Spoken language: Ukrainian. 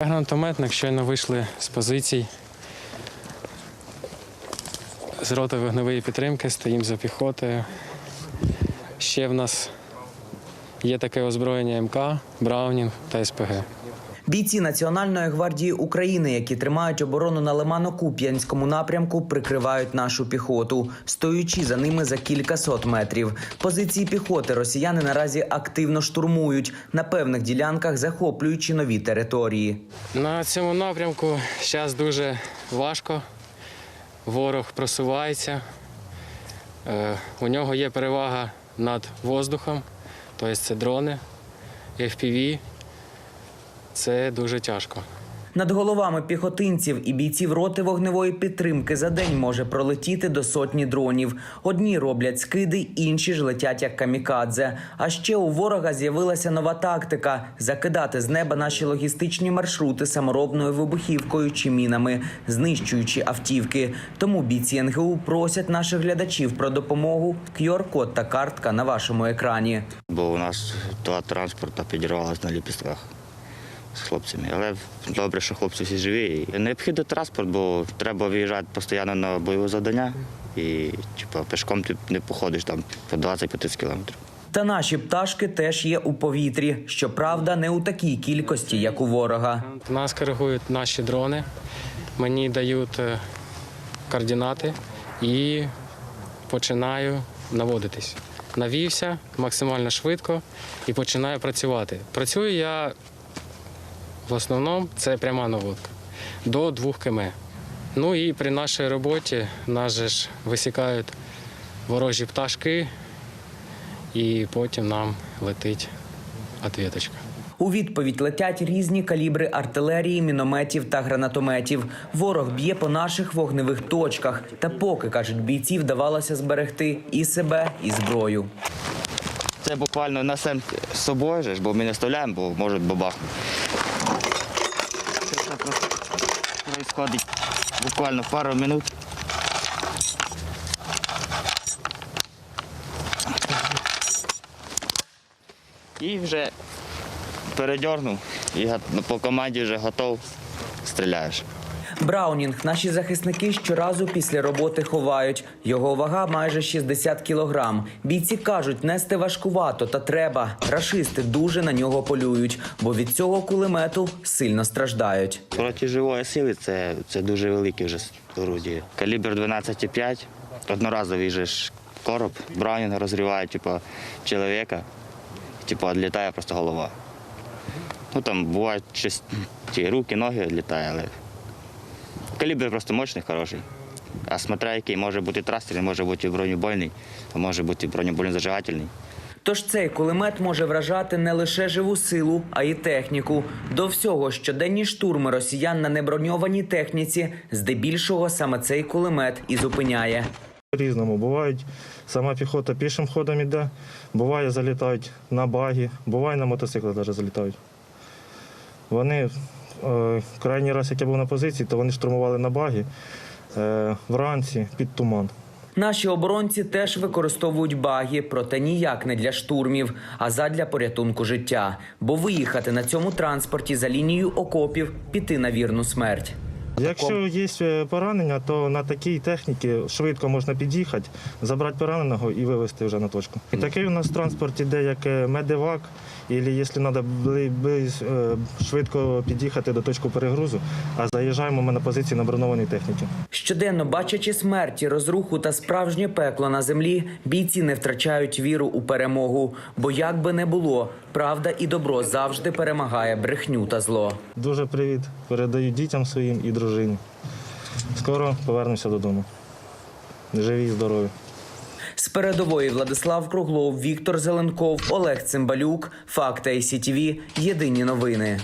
Гранатометник щойно вийшли з позицій. З роти вогневої підтримки стоїмо за піхотою. Ще в нас є таке озброєння МК, Браунінг та СПГ. Бійці Національної гвардії України, які тримають оборону на Лимано-Куп'янському напрямку, прикривають нашу піхоту, стоючи за ними за кількасот метрів. Позиції піхоти росіяни наразі активно штурмують на певних ділянках, захоплюючи нові території. На цьому напрямку зараз дуже важко. Ворог просувається. Е, У нього є перевага над воздухом, тобто це дрони, FPV. Це дуже тяжко. Над головами піхотинців і бійців роти вогневої підтримки за день може пролетіти до сотні дронів. Одні роблять скиди, інші ж летять як камікадзе. А ще у ворога з'явилася нова тактика закидати з неба наші логістичні маршрути саморобною вибухівкою чи мінами, знищуючи автівки. Тому бійці НГУ просять наших глядачів про допомогу. QR-код та картка на вашому екрані. бо у нас два транспорта підірвалися на ліпістках з хлопцями. Але добре, що хлопці всі живі. Необхідний транспорт, бо треба виїжджати постійно на бойове завдання. І типу, пешком ти не походиш там по 20-30 кілометрів. Та наші пташки теж є у повітрі. Щоправда, не у такій кількості, як у ворога. Нас коригують наші дрони, мені дають е, координати і починаю наводитись. Навівся максимально швидко і починаю працювати. Працюю я в основному це пряма наводка до 2 км. Ну і при нашій роботі нас же ж висікають ворожі пташки, і потім нам летить відповідочка. У відповідь летять різні калібри артилерії, мінометів та гранатометів. Ворог б'є по наших вогневих точках. Та поки кажуть бійці, вдавалося зберегти і себе, і зброю. Це буквально несемо з собою, ж, бо ми не вставляємо, бо може бабахнути. Це все просто відбувається буквально пару минут. І вже передернув і по команді вже готов, стріляєш. Браунінг наші захисники щоразу після роботи ховають. Його вага майже 60 кілограм. Бійці кажуть, нести важкувато, та треба. Рашисти дуже на нього полюють, бо від цього кулемету сильно страждають. Проти живої сили це, це дуже велике вже орудие. Калібр 12,5, одноразовий же ж короб, Браунінг розриває типу, чоловіка, типу, відлітає просто голова. Ну там бувають щось, ті руки, ноги відлітає, але калібр просто мощний, хороший. А смотря який може бути трастерний, може бути бронебойний, а може бути бронебойно-зажигательний. Тож цей кулемет може вражати не лише живу силу, а й техніку. До всього щоденні штурми росіян на неброньованій техніці, здебільшого саме цей кулемет і зупиняє. По-різному. Бувають, сама піхота пішим ходом іде, буває, залітають на багі, буває на мотоциклах навіть залітають. Вони крайній раз, як я був на позиції, то вони штурмували на багі е, вранці під туман. Наші оборонці теж використовують баги, проте ніяк не для штурмів, а задля порятунку життя. Бо виїхати на цьому транспорті за лінією окопів піти на вірну смерть. Якщо є е, поранення, то на такій техніці швидко можна під'їхати, забрати пораненого і вивезти вже на точку. І такий у нас транспорт іде як е, медивак, або якщо треба швидко під'їхати до точки перегрузу, а заїжджаємо ми на позиції на бронованій техніці. Щоденно бачачи смерті, розруху та справжнє пекло на землі, бійці не втрачають віру у перемогу. Бо як би не було, правда і добро завжди перемагає брехню та зло. Дуже привіт передаю дітям своїм і дружині. Скоро повернуся додому. Живі і здорові. Передової Владислав Круглов, Віктор Зеленков, Олег Цимбалюк. Факти ICTV. Єдині новини.